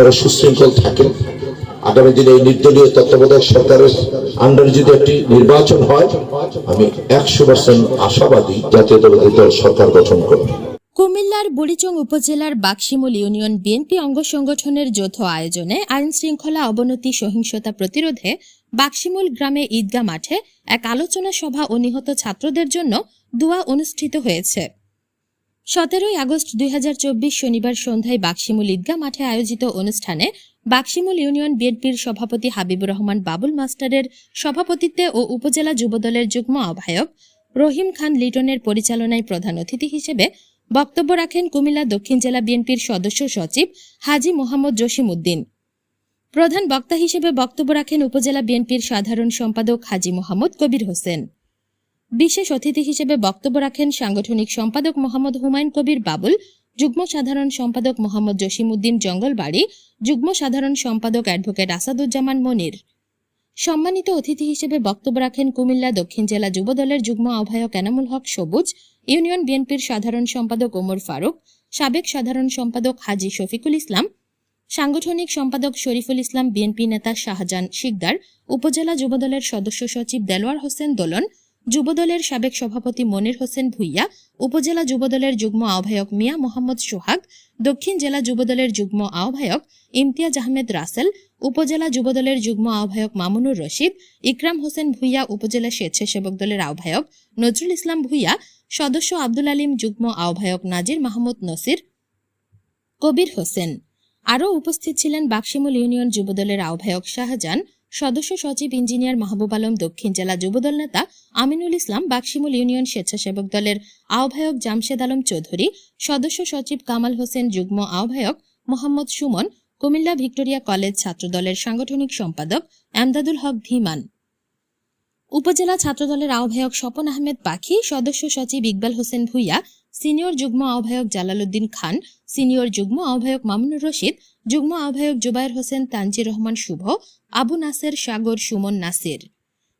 আপনারা সুশৃঙ্খল থাকেন, আগামী দিনে এই নির্দলীয় তত্ত্বাবধায়ক সরকারের আন্ডারে যদি একটি নির্বাচন হয়, আমি একশো পার্সেন্ট আশাবাদী জাতীয়তাবাদী দল সরকার গঠন করবে। কুমিল্লার বুড়িচং উপজেলার বাক্সিমুল ইউনিয়ন বিএনপি অঙ্গ সংগঠনের যৌথ আয়োজনে আইন শৃঙ্খলা অবনতি সহিংসতা প্রতিরোধে বাক্সিমুল গ্রামে ঈদগা মাঠে এক আলোচনা সভা ও নিহত ছাত্রদের জন্য দোয়া অনুষ্ঠিত হয়েছে। সতেরোই আগস্ট দুই হাজার চব্বিশ শনিবার সন্ধ্যায় বাক্সিমুল ঈদগাহ মাঠে আয়োজিত অনুষ্ঠানে বাক্সিমুল ইউনিয়ন বিএনপির সভাপতি হাবিবুর রহমান বাবুল মাস্টারের সভাপতিত্বে ও উপজেলা যুবদলের যুগ্ম আহ্বায়ক রহিম খান লিটনের পরিচালনায় প্রধান অতিথি হিসেবে বক্তব্য রাখেন কুমিল্লা দক্ষিণ জেলা বিএনপির সদস্য সচিব হাজি মোহাম্মদ জসিম উদ্দিন প্রধান বক্তা হিসেবে বক্তব্য রাখেন উপজেলা বিএনপির সাধারণ সম্পাদক হাজি মোহাম্মদ কবির হোসেন। বিশেষ অতিথি হিসেবে বক্তব্য রাখেন সাংগঠনিক সম্পাদক মোহাম্মদ হুমায়ুন কবির বাবুল, যুগ্ম সাধারণ সম্পাদক মোহাম্মদ জসিমউদ্দিন জঙ্গলবাড়ি, যুগ্ম সাধারণ সম্পাদক অ্যাডভোকেট আসাদুজ্জামান মনির। সম্মানিত অতিথি হিসেবে বক্তব্য রাখেন কুমিল্লা দক্ষিণ জেলা যুবদলের যুগ্ম আহ্বায়ক এনামুল হক সবুজ, ইউনিয়ন বিএনপির সাধারণ সম্পাদক ওমর ফারুক, সাবেক সাধারণ সম্পাদক হাজি শফিকুল ইসলাম, সাংগঠনিক সম্পাদক শরীফুল ইসলাম, বিএনপি নেতা শাহজাহান শিকদার, উপজেলা যুবদলের সদস্য সচিব দেলোয়ার হোসেন দোলন যুবদলের সাবেক সভাপতি মনির হোসেন ভুইয়া, উপজেলা যুবদলের যুগ্ম আহ্বায়ক মিয়া মোহাম্মদ সোহাগ, দক্ষিণ জেলা যুবদলের যুগ্ম আহ্বায়ক ইমতিয়াজ আহমেদ রাসেল, উপজেলা যুবদলের যুগ্ম আহ্বায়ক মামুনুর রশিদ, ইকরাম হোসেন ভুইয়া উপজেলা স্বেচ্ছাসেবক দলের আহ্বায়ক নজরুল ইসলাম ভুইয়া, সদস্য আব্দুল আলিম যুগ্ম আহ্বায়ক নাজির মাহমুদ নসির, কবির হোসেন। আরও উপস্থিত ছিলেন বাক্সিমুল ইউনিয়ন যুবদলের আহ্বায়ক শাহজাহান সদস্য সচিব ইঞ্জিনিয়ার মাহবুব আলম, দক্ষিণ জেলা যুবদল নেতা আমিনুল ইসলাম বাক্সিমুল ইউনিয়ন স্বেচ্ছাসেবক দলের আহ্বায়ক জামশেদ আলম চৌধুরী, সদস্য সচিব কামাল হোসেন, যুগ্ম আহ্বায়ক মোহাম্মদ সুমন, কুমিল্লা ভিক্টোরিয়া কলেজ ছাত্রদলের সাংগঠনিক সম্পাদক এমদাদুল হক ধীমান। উপজেলা ছাত্রদলের আহ্বায়ক স্বপন আহমেদ পাখি, সদস্য সচিব ইকবাল হোসেন ভুইয়া, সিনিয়র যুগ্ম আহ্বায়ক জালালউদ্দিন খান, সিনিয়র যুগ্ম আহ্বায়ক মামুনুর রশিদ যুগ্ম আহ্বায়ক জুবায়ের হোসেন, তানজির রহমান শুভ, আবু নাসের সাগর সুমন নাসির।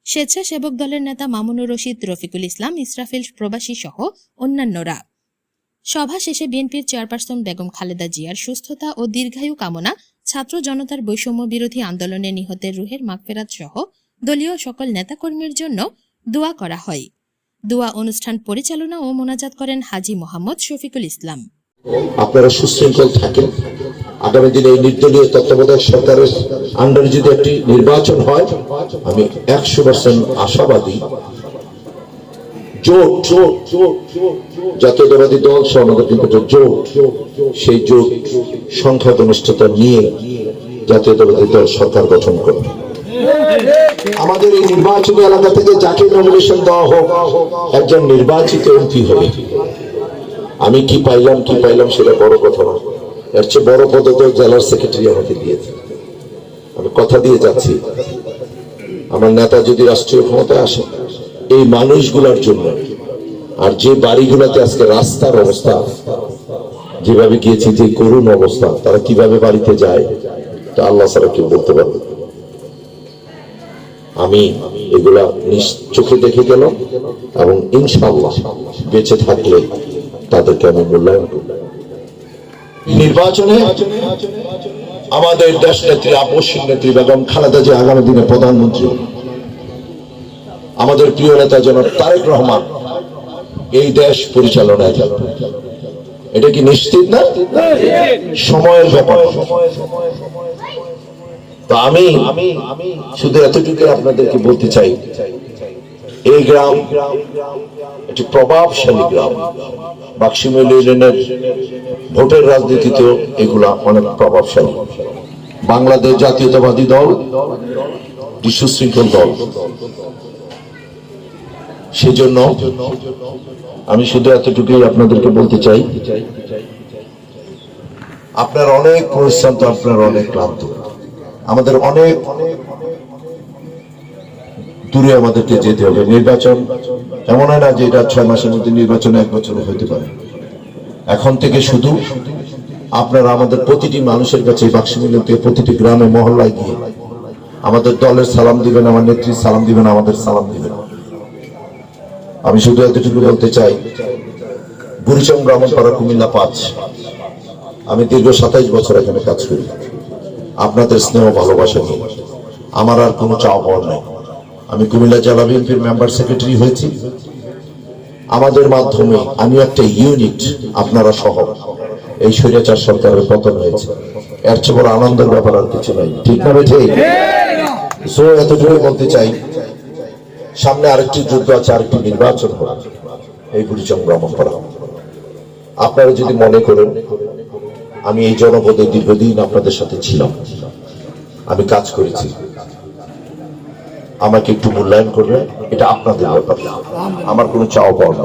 স্বেচ্ছাসেবক দলের নেতা মামুনুর রশিদ, রফিকুল ইসলাম, ইসরাফিল প্রবাসী সহ অন্যান্যরা। সভা শেষে বিএনপির চেয়ারপারসন বেগম খালেদা জিয়ার সুস্থতা ও দীর্ঘায়ু কামনা, ছাত্র জনতার বৈষম্য বিরোধী আন্দোলনে নিহতের রুহের মাগফেরাত সহ দলীয় সকল নেতাকর্মীর জন্য দোয়া করা হয়। দোয়া অনুষ্ঠান পরিচালনা ও মোনাজাত করেন হাজি মোহাম্মদ শফিকুল ইসলাম। আপনারা সুশৃঙ্খল থাকেন। আগামী দিনে এই নির্দলীয় তত্ত্বাবধায়ক সরকারের আন্ডারে যদি একটি নির্বাচন হয়, আমি একশো পার্সেন্ট আশাবাদী। জোট জাতীয়তাবাদী দল সহ জোট, সেই জোট নিয়ে জাতীয়তাবাদী দল সরকার গঠন করবে। আমাদের এই নির্বাচনী এলাকা থেকে যাকে নমিনেশন দেওয়া হোক, একজন নির্বাচিত এমপি হবে আমি কি পাইলাম কি পাইলাম সেটা বড় কথা না এর চেয়ে বড় পদ তো জেলার সেক্রেটারি আমাকে দিয়েছে। আমি কথা দিয়ে যাচ্ছি। আমার নেতা যদি রাষ্ট্রীয় ক্ষমতায় আসে, এই মানুষগুলোর জন্য আর যে বাড়িগুলোতে আজকে রাস্তার অবস্থা, যেভাবে গিয়েছি যে করুণ অবস্থা, তারা কীভাবে বাড়িতে যায় তা আল্লাহ ছাড়া কেউ বলতে পারবে আমি এগুলা নিজ চোখে দেখে গেলাম এবং ইনশাল্লাহ বেঁচে থাকলে তাদেরকে আমি মূল্যায়ন করব। নির্বাচনে আমাদের দেশ নেত্রী আপসিক নেত্রী বেগম খালেদা যে আগামী দিনে প্রধানমন্ত্রী আমাদের প্রিয় নেতা জনাব তারেক রহমান এই দেশ পরিচালনায় থাকবে। এটা কি নিশ্চিত না? সময়ের ব্যাপার। তো আমি শুধু এতটুকু আপনাদেরকে বলতে চাই এই গ্রাম একটি প্রভাবশালী গ্রাম। বাক্সিমুল ইউনিয়নের ভোটের রাজনীতিতেও এগুলা অনেক প্রভাবশালী। বাংলাদেশ জাতীয়তাবাদী দল, একটি সুশৃঙ্খল দল। সেজন্য আমি শুধু এতটুকুই আপনাদেরকে বলতে চাই, আপনার অনেক পরিশ্রান্ত আপনার অনেক ক্লান্ত। আমাদের অনেক দূরে আমাদেরকে যেতে হবে। নির্বাচন এমন হয় না যে এটা ছয় মাসের মধ্যে নির্বাচন এক বছরে হতে পারে। এখন থেকে শুধু আপনারা আমাদের প্রতিটি মানুষের কাছে বাক্সিমিলেন থেকে প্রতিটি গ্রামে, মহল্লায় গিয়ে আমাদের দলের সালাম দিবেন, আমার নেত্রীর সালাম দিবেন, আমাদের সালাম দিবেন। আমি শুধু এতটুকু বলতে চাই বুড়িচং ব্রাহ্মণপাড়া কুমিল্লা পাঁচ, আমি দীর্ঘ সাতাইশ বছর এখানে কাজ করি। আপনাদের স্নেহ ভালোবাসা নিয়ে। আমার আর কোনো চাওয়া পাওয়ার নাই। আমি কুমিল্লা জেলা বিএনপির মেম্বার সেক্রেটারি হয়েছি। আমাদের মাধ্যমে আমি একটা ইউনিট আপনারা সহ এই স্বৈরাচার সরকারের পতন হয়েছে। এর চেয়ে বড় আনন্দের ব্যাপার আর কিছু নাই। ঠিক না এতটুকু বলতে চাই, সামনে আরেকটি যুদ্ধ আছে, আরেকটি নির্বাচন হবে। এই বুড়িচং ভ্রমণ করা। আপনারা যদি মনে করেন, আমি এই জনপদে দীর্ঘদিন আপনাদের সাথে ছিলাম। আমি কাজ করেছি। আমাকে একটু মূল্যায়ন করবে এটা আপনাদের ব্যাপার। আমার কোনো চাওয়া পাওয়া না